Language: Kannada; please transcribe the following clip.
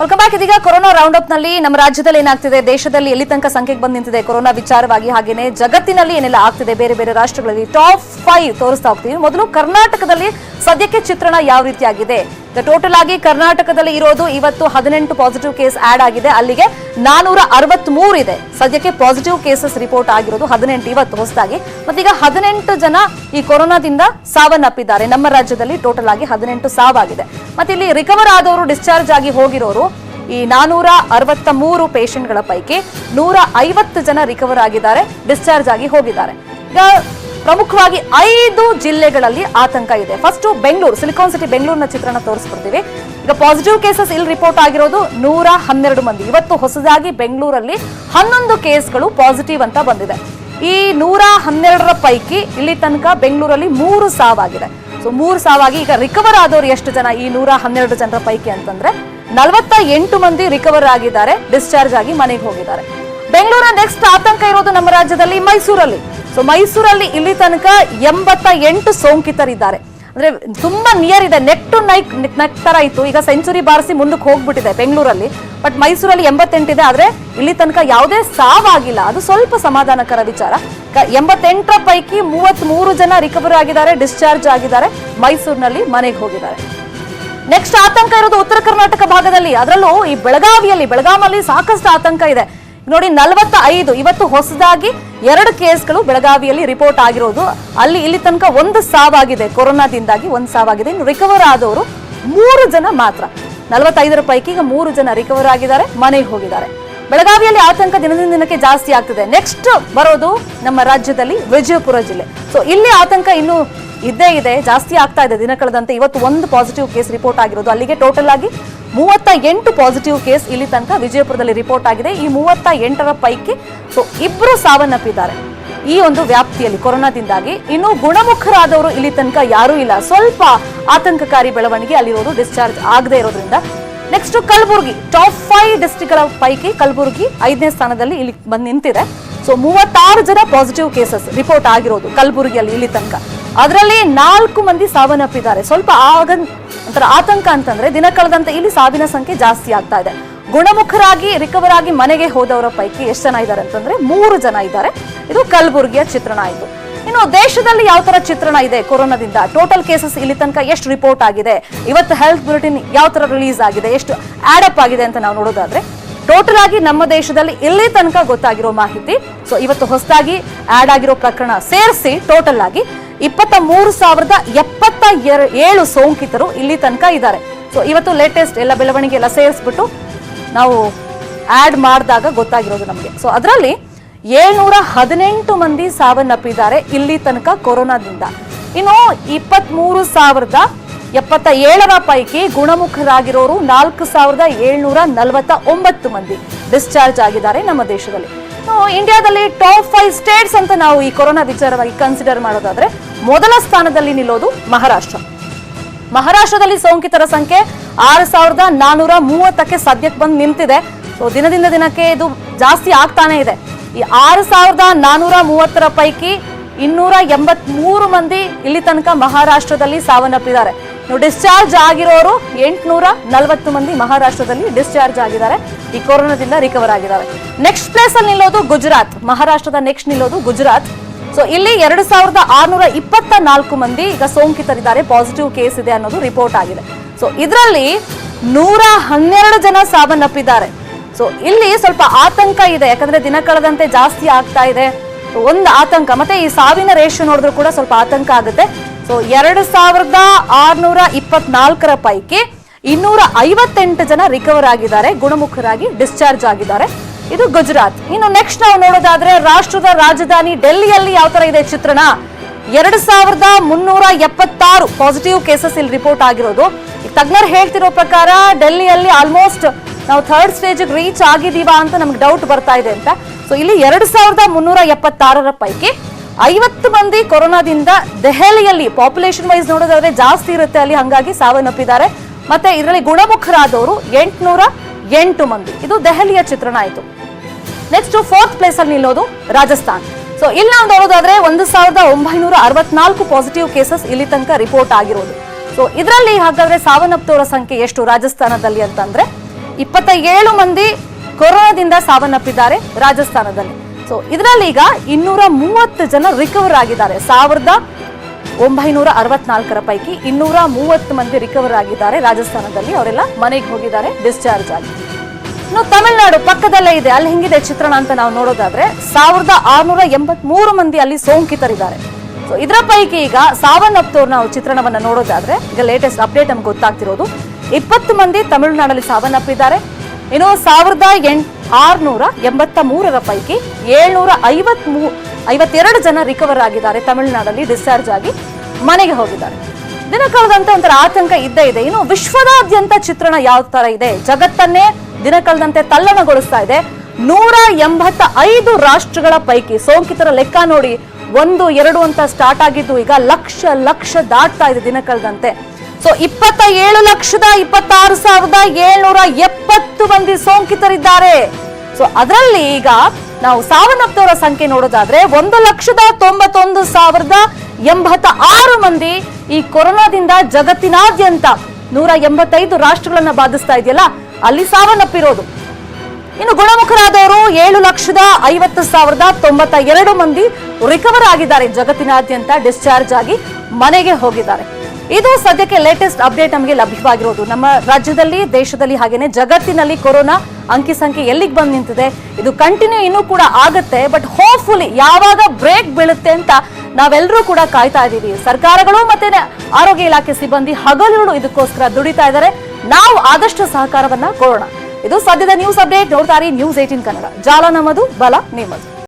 ವೆಲ್ಕಮ್ ಇದೀಗ ಕೊರೋನಾ ರೌಂಡ್ನಲ್ಲಿ ನಮ್ಮ ರಾಜ್ಯದಲ್ಲಿ ಏನಾಗ್ತಿದೆ? ದೇಶದಲ್ಲಿ ಎಲ್ಲಿ ತನಕ ಸಂಖ್ಯೆಗೆ ಬಂದು ನಿಂತಿದೆ? ಕೊರೋನಾ ವಿಚಾರವಾಗಿ ಹಾಗೇನೆ ಜಗತ್ತಿನಲ್ಲಿ ಏನೆಲ್ಲ ಆಗ್ತಿದೆ? ಬೇರೆ ಬೇರೆ ರಾಷ್ಟ್ರಗಳಲ್ಲಿ ಟಾಪ್ ಫೈವ್ ತೋರಿಸ್ತಾ ಹೋಗ್ತೀವಿ. ಮೊದಲು ಕರ್ನಾಟಕದಲ್ಲಿ ಸದ್ಯಕ್ಕೆ ಚಿತ್ರಣ ಯಾವ ರೀತಿಯಾಗಿದೆ? ಟೋಟಲ್ ಆಗಿ ಕರ್ನಾಟಕದಲ್ಲಿ ಇರೋದು ಇವತ್ತು ಹದಿನೆಂಟು ಪಾಸಿಟಿವ್ ಕೇಸ್ ಆಡ್ ಆಗಿದೆ. ಅಲ್ಲಿಗೆ ನಾನೂರ ಅರವತ್ಮೂರು ಇದೆ. ಸದ್ಯಕ್ಕೆ ಪಾಸಿಟಿವ್ ಕೇಸಸ್ ರಿಪೋರ್ಟ್ ಆಗಿರೋದು ಹದಿನೆಂಟು, ಇವತ್ತು ಹೊಸದಾಗಿ. ಮತ್ತೀಗ ಹದಿನೆಂಟು ಜನ ಈ ಕೊರೋನಾದಿಂದ ಸಾವನ್ನಪ್ಪಿದ್ದಾರೆ. ನಮ್ಮ ರಾಜ್ಯದಲ್ಲಿ ಟೋಟಲ್ ಆಗಿ ಹದಿನೆಂಟು ಸಾವಾಗಿದೆ. ಮತ್ತೆ ಇಲ್ಲಿ ರಿಕವರ್ ಆದವರು ಡಿಸ್ಚಾರ್ಜ್ ಆಗಿ ಹೋಗಿರೋರು ಈ ನಾನೂರ ಅರವತ್ತ ಮೂರು ಪೇಷಂಟ್ಗಳ ಪೈಕಿ ನೂರ ಐವತ್ತು ಜನ ರಿಕವರ್ ಆಗಿದ್ದಾರೆ ಡಿಸ್ಚಾರ್ಜ್ ಆಗಿ ಹೋಗಿದ್ದಾರೆ. ಪ್ರಮುಖವಾಗಿ ಐದು ಜಿಲ್ಲೆಗಳಲ್ಲಿ ಆತಂಕ ಇದೆ. ಫಸ್ಟ್ ಬೆಂಗಳೂರು ಸಿಲಿಕಾನ್ ಸಿಟಿ ಬೆಂಗಳೂರಿನ ಚಿತ್ರಣ ತೋರಿಸ್ಕೊಡ್ತೀವಿ. ಈಗ ಪಾಸಿಟಿವ್ ಕೇಸಸ್ ಇಲ್ಲಿ ರಿಪೋರ್ಟ್ ಆಗಿರೋದು ನೂರ ಹನ್ನೆರಡು ಮಂದಿ. ಇವತ್ತು ಹೊಸದಾಗಿ ಬೆಂಗಳೂರಲ್ಲಿ ಹನ್ನೊಂದು ಕೇಸ್ಗಳು ಪಾಸಿಟಿವ್ ಅಂತ ಬಂದಿದೆ. ಈ ನೂರ ಹನ್ನೆರಡರ ಪೈಕಿ ಇಲ್ಲಿ ತನಕ ಬೆಂಗಳೂರಲ್ಲಿ ಮೂರು ಸಾವಾಗಿದೆ. ಸೊ ಮೂರು ಸಾವಾಗಿ ಈಗ ರಿಕವರ್ ಆದವರು ಎಷ್ಟು ಜನ ಈ ನೂರ ಹನ್ನೆರಡು ಜನರ ಪೈಕಿ ಅಂತಂದ್ರೆ ನಲವತ್ತ ಎಂಟು ಮಂದಿ ರಿಕವರ್ ಆಗಿದ್ದಾರೆ ಡಿಸ್ಚಾರ್ಜ್ ಆಗಿ ಮನೆಗೆ ಹೋಗಿದ್ದಾರೆ. ಬೆಂಗಳೂರಿನ ನೆಕ್ಸ್ಟ್ ಆತಂಕ ಇರೋದು ನಮ್ಮ ರಾಜ್ಯದಲ್ಲಿ ಮೈಸೂರಲ್ಲಿ. ಸೊ ಮೈಸೂರಲ್ಲಿ ಇಲ್ಲಿ ತನಕ ಎಂಬತ್ತ ಎಂಟು ಸೋಂಕಿತರಿದ್ದಾರೆ. ಅಂದ್ರೆ ತುಂಬಾ ನಿಯರ್ ಇದೆ. ನೆಕ್ ಟು ನೈಕ್ ನೆಕ್ ತರ ಇತ್ತು. ಈಗ ಸೆಂಚುರಿ ಬಾರಿಸಿ ಮುಂದಕ್ಕೆ ಹೋಗ್ಬಿಟ್ಟಿದೆ ಬೆಂಗಳೂರಲ್ಲಿ. ಬಟ್ ಮೈಸೂರಲ್ಲಿ ಎಂಬತ್ತೆಂಟಿದೆ ಆದ್ರೆ ಇಲ್ಲಿ ತನಕ ಯಾವುದೇ ಸಾವಾಗಿಲ್ಲ. ಅದು ಸ್ವಲ್ಪ ಸಮಾಧಾನಕರ ವಿಚಾರ. ಎಂಬತ್ತೆಂಟರ ಪೈಕಿ ಮೂವತ್ತ್ ಮೂರು ಜನ ರಿಕವರ್ ಆಗಿದ್ದಾರೆ ಡಿಸ್ಚಾರ್ಜ್ ಆಗಿದ್ದಾರೆ. ಮೈಸೂರಿನಲ್ಲಿ ಮನೆಗೆ ಹೋಗಿದ್ದಾರೆ. ನೆಕ್ಸ್ಟ್ ಆತಂಕ ಇರೋದು ಉತ್ತರ ಕರ್ನಾಟಕ ಭಾಗದಲ್ಲಿ. ಅದರಲ್ಲೂ ಈ ಬೆಳಗಾವಿಯಲ್ಲಿ ಬೆಳಗಾವಲ್ಲಿ ಸಾಕಷ್ಟು ಆತಂಕ ಇದೆ. ನೋಡಿ ನಲವತ್ತ ಐದು ಇವತ್ತು ಹೊಸದಾಗಿ ಎರಡು ಕೇಸ್ಗಳು ಬೆಳಗಾವಿಯಲ್ಲಿ ರಿಪೋರ್ಟ್ ಆಗಿರೋದು. ಅಲ್ಲಿ ಇಲ್ಲಿ ತನಕ ಒಂದು ಸಾವಾಗಿದೆ. ಕೊರೋನಾದಿಂದಾಗಿ ಒಂದು ಸಾವಾಗಿದೆ. ಇನ್ನು ರಿಕವರ್ ಆದವರು ಮೂರು ಜನ ಮಾತ್ರ. ನಲವತ್ತೈದರ ಪೈಕಿ ಈಗ ಮೂರು ಜನ ರಿಕವರ್ ಆಗಿದ್ದಾರೆ, ಮನೆಗೆ ಹೋಗಿದ್ದಾರೆ. ಬೆಳಗಾವಿಯಲ್ಲಿ ಆತಂಕ ದಿನದಿಂದ ದಿನಕ್ಕೆ ಜಾಸ್ತಿ ಆಗ್ತಿದೆ. ನೆಕ್ಸ್ಟ್ ಬರೋದು ನಮ್ಮ ರಾಜ್ಯದಲ್ಲಿ ವಿಜಯಪುರ ಜಿಲ್ಲೆ. ಸೊ ಇಲ್ಲಿ ಆತಂಕ ಇನ್ನು ಇದ್ದೇ ಇದೆ. ಜಾಸ್ತಿ ಆಗ್ತಾ ಇದೆ. ದಿನ ಕಳೆದಂತೆ ಇವತ್ತು ಒಂದು ಪಾಸಿಟಿವ್ ಕೇಸ್ ರಿಪೋರ್ಟ್ ಆಗಿರೋದು. ಅಲ್ಲಿಗೆ ಟೋಟಲ್ ಆಗಿ ಮೂವತ್ತ ಎಂಟು ಪಾಸಿಟಿವ್ ಕೇಸ್ ಇಲ್ಲಿ ತನಕ ವಿಜಯಪುರದಲ್ಲಿ ರಿಪೋರ್ಟ್ ಆಗಿದೆ. ಈ ಮೂವತ್ತ ಎಂಟರ ಪೈಕಿ ಸೊ ಇಬ್ಬರು ಸಾವನ್ನಪ್ಪಿದ್ದಾರೆ. ಈ ಒಂದು ವ್ಯಾಪ್ತಿಯಲ್ಲಿ ಕೊರೋನಾದಿಂದಾಗಿ ಇನ್ನು ಗುಣಮುಖರಾದವರು ಇಲ್ಲಿ ತನಕ ಯಾರೂ ಇಲ್ಲ. ಸ್ವಲ್ಪ ಆತಂಕಕಾರಿ ಬೆಳವಣಿಗೆ ಅಲ್ಲಿರೋದು ಡಿಸ್ಚಾರ್ಜ್ ಆಗದೆ ಇರೋದ್ರಿಂದ. ನೆಕ್ಸ್ಟ್ ಕಲಬುರಗಿ ಟಾಪ್ ಫೈವ್ ಡಿಸ್ಟ್ರಿಕ್ಟ್ಗಳ ಪೈಕಿ ಕಲಬುರಗಿ ಐದನೇ ಸ್ಥಾನದಲ್ಲಿ ಇಲ್ಲಿ ಬಂದು ನಿಂತಿದೆ. ಸೊ ಮೂವತ್ತಾರು ಜನ ಪಾಸಿಟಿವ್ ಕೇಸಸ್ ರಿಪೋರ್ಟ್ ಆಗಿರೋದು ಕಲಬುರಗಿಯಲ್ಲಿ ಇಲ್ಲಿ ತನಕ. ಅದರಲ್ಲಿ ನಾಲ್ಕು ಮಂದಿ ಸಾವನ್ನಪ್ಪಿದ್ದಾರೆ. ಸ್ವಲ್ಪ ಆಗ ಒಂಥರ ಆತಂಕ ಅಂತಂದ್ರೆ ದಿನ ಕಳೆದಂತೆ ಇಲ್ಲಿ ಸಾವಿನ ಸಂಖ್ಯೆ ಜಾಸ್ತಿ ಆಗ್ತಾ ಇದೆ. ಗುಣಮುಖರಾಗಿ ರಿಕವರ್ ಆಗಿ ಮನೆಗೆ ಹೋದವರ ಪೈಕಿ ಎಷ್ಟು ಜನ ಇದ್ದಾರೆ ಅಂತಂದ್ರೆ ಮೂರು ಜನ ಇದ್ದಾರೆ. ಇದು ಕಲಬುರಗಿಯ ಚಿತ್ರಣ ಆಯಿತು ಇನ್ನು ದೇಶದಲ್ಲಿ ಯಾವ ತರ ಚಿತ್ರಣ ಇದೆ ಕೊರೋನಾದಿಂದ? ಟೋಟಲ್ ಕೇಸಸ್ ಇಲ್ಲಿ ತನಕ ಎಷ್ಟು ರಿಪೋರ್ಟ್ ಆಗಿದೆ? ಇವತ್ತು ಹೆಲ್ತ್ ಬುಲೆಟಿನ್ ಯಾವ ತರ ರಿಲೀಸ್ ಆಗಿದೆ? ಎಷ್ಟು ಆಡಪ್ ಆಗಿದೆ ಅಂತ ನಾವು ನೋಡೋದಾದ್ರೆ ಟೋಟಲ್ ಆಗಿ ನಮ್ಮ ದೇಶದಲ್ಲಿ ಇಲ್ಲಿ ತನಕ ಗೊತ್ತಾಗಿರೋ ಮಾಹಿತಿ ಸೊ ಇವತ್ತು ಹೊಸದಾಗಿ ಆಡ್ ಆಗಿರೋ ಪ್ರಕರಣ ಸೇರಿಸಿ ಟೋಟಲ್ ಆಗಿ ಇಪ್ಪತ್ತ ಮೂರು ಸಾವಿರದ ಎಪ್ಪತ್ತ ಏಳು ಸೋಂಕಿತರು ಇಲ್ಲಿ ತನಕ ಇದ್ದಾರೆ. ಸೊ ಇವತ್ತು ಲೇಟೆಸ್ಟ್ ಎಲ್ಲ ಬೆಳವಣಿಗೆ ಎಲ್ಲ ಸೇರಿಸ್ಬಿಟ್ಟು ನಾವು ಆ್ಯಡ್ ಮಾಡಿದಾಗ ಗೊತ್ತಾಗಿರೋದು ನಮಗೆ. ಸೊ ಅದರಲ್ಲಿ ಏಳ್ನೂರ ಹದಿನೆಂಟು ಮಂದಿ ಸಾವನ್ನಪ್ಪಿದ್ದಾರೆ ಇಲ್ಲಿ ತನಕ ಕೊರೋನಾದಿಂದ. ಇನ್ನು ಇಪ್ಪತ್ತ್ಮೂರು ಸಾವಿರದ ಎಪ್ಪತ್ತ ಏಳರ ಪೈಕಿ ಗುಣಮುಖರಾಗಿರೋರು ನಾಲ್ಕು ಸಾವಿರದ ಏಳ್ನೂರ ನಲವತ್ತ ಒಂಬತ್ತು ಮಂದಿ ಡಿಸ್ಚಾರ್ಜ್ ಆಗಿದ್ದಾರೆ ನಮ್ಮ ದೇಶದಲ್ಲಿ. ಇಂಡಿಯಾದಲ್ಲಿ ಟಾಪ್ ಫೈವ್ ಸ್ಟೇಟ್ಸ್ ಅಂತ ನಾವು ಈ ಕೊರೋನಾ ವಿಚಾರವಾಗಿ ಕನ್ಸಿಡರ್ ಮಾಡೋದಾದ್ರೆ ಮೊದಲ ಸ್ಥಾನದಲ್ಲಿ ನಿಲ್ಲೋದು ಮಹಾರಾಷ್ಟ್ರ. ಮಹಾರಾಷ್ಟ್ರದಲ್ಲಿ ಸೋಂಕಿತರ ಸಂಖ್ಯೆ ಆರು ಸಾವಿರದ ನಾನೂರ ಮೂವತ್ತಕ್ಕೆ ಸದ್ಯಕ್ಕೆ ಬಂದು ನಿಂತಿದೆ. ಸೊ ದಿನದಿಂದ ದಿನಕ್ಕೆ ಇದು ಜಾಸ್ತಿ ಆಗ್ತಾನೆ ಇದೆ. ಈ ಆರು ಸಾವಿರದ ನಾನೂರ ಮೂವತ್ತರ ಪೈಕಿ ಇನ್ನೂರ ಎಂಬತ್ಮೂರು ಮಂದಿ ಇಲ್ಲಿ ತನಕ ಮಹಾರಾಷ್ಟ್ರದಲ್ಲಿ ಸಾವನ್ನಪ್ಪಿದ್ದಾರೆ. ಡಿಸ್ಚಾರ್ಜ್ ಆಗಿರೋರು ಎಂಟುನೂರ ನಲವತ್ತು ಮಂದಿ ಮಹಾರಾಷ್ಟ್ರದಲ್ಲಿ ಡಿಸ್ಚಾರ್ಜ್ ಆಗಿದ್ದಾರೆ. ಈ ಕೊರೋನಾದಿಂದ ರಿಕವರ್ ಆಗಿದ್ದಾರೆ. ನೆಕ್ಸ್ಟ್ ಪ್ಲೇಸ್ ಅಲ್ಲಿ ನಿಲ್ಲೋದು ಗುಜರಾತ್. ಮಹಾರಾಷ್ಟ್ರದ ನೆಕ್ಸ್ಟ್ ನಿಲ್ಲೋದು ಗುಜರಾತ್. ಸೊ ಇಲ್ಲಿ ಎರಡು ಸಾವಿರದ ಆರ್ನೂರ ಇಪ್ಪತ್ತ ನಾಲ್ಕು ಮಂದಿ ಈಗ ಸೋಂಕಿತರಿದ್ದಾರೆ. ಪಾಸಿಟಿವ್ ಕೇಸ್ ಇದೆ ಅನ್ನೋದು ರಿಪೋರ್ಟ್ ಆಗಿದೆ. ಸೊ ಇದರಲ್ಲಿ ನೂರ ಹನ್ನೆರಡು ಜನ ಸಾವನ್ನಪ್ಪಿದ್ದಾರೆ. ಸೊ ಇಲ್ಲಿ ಸ್ವಲ್ಪ ಆತಂಕ ಇದೆ. ಯಾಕಂದ್ರೆ ದಿನ ಕಳೆದಂತೆ ಜಾಸ್ತಿ ಆಗ್ತಾ ಇದೆ. ಒಂದು ಆತಂಕ. ಮತ್ತೆ ಈ ಸಾವಿನ ರೇಷು ನೋಡಿದ್ರು ಕೂಡ ಸ್ವಲ್ಪ ಆತಂಕ ಆಗುತ್ತೆ. ಸೊ ಎರಡು ಸಾವಿರದ ಆರ್ನೂರ ಇಪ್ಪತ್ನಾಲ್ಕರ ಪೈಕಿ ಇನ್ನೂರ ಐವತ್ತೆಂಟು ಜನ ರಿಕವರ್ ಆಗಿದ್ದಾರೆ. ಗುಣಮುಖರಾಗಿ ಡಿಸ್ಚಾರ್ಜ್ ಆಗಿದ್ದಾರೆ. ಇದು ಗುಜರಾತ್. ಇನ್ನು ನೆಕ್ಸ್ಟ್ ನಾವು ನೋಡೋದಾದ್ರೆ ರಾಷ್ಟ್ರದ ರಾಜಧಾನಿ ಡೆಲ್ಲಿಯಲ್ಲಿ ಯಾವ ತರ ಇದೆ ಚಿತ್ರಣ? ಎರಡು ಸಾವಿರದ ಮುನ್ನೂರ ಎಪ್ಪತ್ತಾರು ಪಾಸಿಟಿವ್ ಕೇಸಸ್ ಇಲ್ಲಿ ರಿಪೋರ್ಟ್ ಆಗಿರೋದು. ತಜ್ಞರು ಹೇಳ್ತಿರೋ ಪ್ರಕಾರ ಡೆಲ್ಲಿಯಲ್ಲಿ ಆಲ್ಮೋಸ್ಟ್ ನಾವು ಥರ್ಡ್ ಸ್ಟೇಜ್ ರೀಚ್ ಆಗಿದೀವಾ ಅಂತ ನಮ್ಗೆ ಡೌಟ್ ಬರ್ತಾ ಇದೆ ಅಂತ. ಸೊ ಇಲ್ಲಿ ಎರಡು ಸಾವಿರದ ಮುನ್ನೂರ ಎಪ್ಪತ್ತಾರರ ಪೈಕಿ ಐವತ್ತು ಮಂದಿ ಕೊರೋನಾದಿಂದ ದೆಹಲಿಯಲ್ಲಿ ಪಾಪ್ಯುಲೇಷನ್ ವೈಸ್ ನೋಡೋದಾದ್ರೆ ಜಾಸ್ತಿ ಇರುತ್ತೆ ಅಲ್ಲಿ, ಹಂಗಾಗಿ ಸಾವನ್ನಪ್ಪಿದ್ದಾರೆ. ಮತ್ತೆ ಇದರಲ್ಲಿ ಗುಣಮುಖರಾದವರು ಎಂಟುನೂರ ಎಂಟು ಮಂದಿ. ಇದು ದೆಹಲಿಯ ಚಿತ್ರಣ ಆಯಿತು. ನೆಕ್ಸ್ಟ್ ಫೋರ್ತ್ ಪ್ಲೇಸ್ ಅಲ್ಲಿ ನಿಲ್ಲೋದು ರಾಜಸ್ಥಾನ್. ಸೊ ಇಲ್ಲಿ ನಾವು ನೋಡೋದಾದ್ರೆ ಒಂದು ಸಾವಿರದ ಒಂಬೈನೂರ ಅರವತ್ನಾಲ್ಕು ಪಾಸಿಟಿವ್ ಕೇಸಸ್ ಇಲ್ಲಿ ತನಕ ರಿಪೋರ್ಟ್ ಆಗಿರೋದು. ಸೊ ಇದರಲ್ಲಿ ಹಾಗಾದ್ರೆ ಸಾವನ್ನಪ್ಪಿದವರ ಸಂಖ್ಯೆ ಎಷ್ಟು ರಾಜಸ್ಥಾನದಲ್ಲಿ ಅಂತಂದ್ರೆ ಇಪ್ಪತ್ತ ಏಳು ಮಂದಿ ಕೊರೋನಾದಿಂದ ಸಾವನ್ನಪ್ಪಿದ್ದಾರೆ ರಾಜಸ್ಥಾನದಲ್ಲಿ. ಸೊ ಇದರಲ್ಲಿ ಈಗ ಇನ್ನೂರ ಮೂವತ್ತು ಜನ ರಿಕವರ್ ಆಗಿದ್ದಾರೆ. ಸಾವಿರದ ಒಂಬೈನೂರ ಅರವತ್ನಾಲ್ಕರ ಪೈಕಿ ಇನ್ನೂರ ಮೂವತ್ತು ಮಂದಿ ರಿಕವರ್ ಆಗಿದ್ದಾರೆ ರಾಜಸ್ಥಾನದಲ್ಲಿ. ಅವರೆಲ್ಲ ಮನೆಗೆ ಹೋಗಿದ್ದಾರೆ ಡಿಸ್ಚಾರ್ಜ್ ಆಗಿ. ಇನ್ನು ತಮಿಳುನಾಡು ಪಕ್ಕದಲ್ಲೇ ಇದೆ. ಅಲ್ಲಿ ಹಿಂಗಿದೆ ಚಿತ್ರಣ ಅಂತ ನಾವು ನೋಡೋದಾದ್ರೆ ಸಾವಿರದ ಆರ್ನೂರ ಎಂಬತ್ ಮೂರು ಮಂದಿ ಅಲ್ಲಿ ಸೋಂಕಿತರಿದ್ದಾರೆ. ಸೊ ಇದರ ಪೈಕಿ ಈಗ ಸಾವನ್ನಪ್ತವ್ರ ನಾವು ಚಿತ್ರಣವನ್ನ ನೋಡೋದಾದ್ರೆ ಈಗ ಲೇಟೆಸ್ಟ್ ಅಪ್ಡೇಟ್ ನಮ್ಗೆ ಗೊತ್ತಾಗ್ತಿರೋದು. ಇಪ್ಪತ್ತು ಮಂದಿ ತಮಿಳುನಾಡಲ್ಲಿ ಸಾವನ್ನಪ್ಪಿದ್ದಾರೆ. ಇನ್ನು ಸಾವಿರದ ಎಂಟ್ ಆರ್ನೂರ ಎಂಬತ್ತ ಮೂರರ ಪೈಕಿ ಏಳ್ನೂರ ಐವತ್ ಮೂ ಐವತ್ತೆರಡು ಜನ ರಿಕವರ್ ಆಗಿದ್ದಾರೆ ತಮಿಳುನಾಡಲ್ಲಿ ಡಿಸ್ಚಾರ್ಜ್ ಆಗಿ ಮನೆಗೆ ಹೋಗಿದ್ದಾರೆ. ದಿನ ಕಳೆದಂತೆ ಒಂಥರ ಆತಂಕ ಇದ್ದೇ ಇದೆ. ಇನ್ನು ವಿಶ್ವದಾದ್ಯಂತ ಚಿತ್ರಣ ಯಾವ ತರ ಇದೆ? ಜಗತ್ತನ್ನೇ ದಿನ ಕಳೆದಂತೆ ತಲ್ಲಣಗೊಳಿಸ್ತಾ ಇದೆ. ನೂರ ಎಂಬತ್ತ ಐದು ರಾಷ್ಟ್ರಗಳ ಪೈಕಿ ಸೋಂಕಿತರ ಲೆಕ್ಕ ನೋಡಿ ಒಂದು, ಎರಡು ಅಂತ ಸ್ಟಾರ್ಟ್ ಆಗಿದ್ದು ಈಗ ಲಕ್ಷ ಲಕ್ಷ ದಾಟ್ತಾ ಇದೆ ದಿನ ಕಳೆದಂತೆ ಸೊ ಇಪ್ಪತ್ತ ಏಳು ಲಕ್ಷದ ಇಪ್ಪತ್ತಾರು ಸಾವಿರದ ಏಳ್ನೂರ ಎಪ್ಪತ್ತು ಮಂದಿ ಸೋಂಕಿತರಿದ್ದಾರೆ. ಸೊ ಅದರಲ್ಲಿ ಈಗ ನಾವು ಸಾವನ್ನಪ್ತವರ ಸಂಖ್ಯೆ ನೋಡೋದಾದ್ರೆ ಒಂದು ಲಕ್ಷದ ತೊಂಬತ್ತೊಂದು ಸಾವಿರದ ಎಂಬತ್ತ ಆರು ಮಂದಿ ಈ ಕೊರೋನಾದಿಂದ ಜಗತ್ತಿನಾದ್ಯಂತ ನೂರ ಎಂಬತ್ತೈದು ರಾಷ್ಟ್ರಗಳನ್ನ ಬಾಧಿಸ್ತಾ ಇದೆಯಲ್ಲ ಅಲ್ಲಿ ಸಾವನ್ನಪ್ಪಿರೋದು. ಇನ್ನು ಗುಣಮುಖರಾದವರು ಏಳು ಲಕ್ಷದ ಐವತ್ತು ಸಾವಿರದ ತೊಂಬತ್ತ ಎರಡು ಮಂದಿ ರಿಕವರ್ ಆಗಿದ್ದಾರೆ ಜಗತ್ತಿನಾದ್ಯಂತ ಡಿಸ್ಚಾರ್ಜ್ ಆಗಿ ಮನೆಗೆ ಹೋಗಿದ್ದಾರೆ. ಇದು ಸದ್ಯಕ್ಕೆ ಲೇಟೆಸ್ಟ್ ಅಪ್ಡೇಟ್ ನಮಗೆ ಲಭ್ಯವಾಗಿರೋದು. ನಮ್ಮ ರಾಜ್ಯದಲ್ಲಿ, ದೇಶದಲ್ಲಿ ಹಾಗೇನೆ ಜಗತ್ತಿನಲ್ಲಿ ಕೊರೋನಾ ಅಂಕಿ ಸಂಖ್ಯೆ ಎಲ್ಲಿಗೆ ಬಂದು ನಿಂತಿದೆ, ಇದು ಕಂಟಿನ್ಯೂ ಇನ್ನೂ ಕೂಡ ಆಗುತ್ತೆ ಬಟ್ ಹೋಪ್ಫುಲಿ ಯಾವಾಗ ಬ್ರೇಕ್ ಬೀಳುತ್ತೆ ಅಂತ ನಾವೆಲ್ಲರೂ ಕೂಡ ಕಾಯ್ತಾ ಇದ್ದೀವಿ. ಸರ್ಕಾರಗಳು ಮತ್ತೆ ಆರೋಗ್ಯ ಇಲಾಖೆ ಸಿಬ್ಬಂದಿ ಹಗಲು ಇದಕ್ಕೋಸ್ಕರ ದುಡಿತಾ ಇದ್ದಾರೆ. ನಾವು ಆದಷ್ಟು ಸಹಕಾರವನ್ನ ಕೊಡೋಣ. ಇದು ಸದ್ಯದ ನ್ಯೂಸ್ ಅಪ್ಡೇಟ್ ನೋಡ್ತಾರೆ ನ್ಯೂಸ್ ಏಟೀನ್ ಕನ್ನಡ. ಜಾಲ ನಮ್ಮದು ಬಲ ನಿಮ್ಮದು.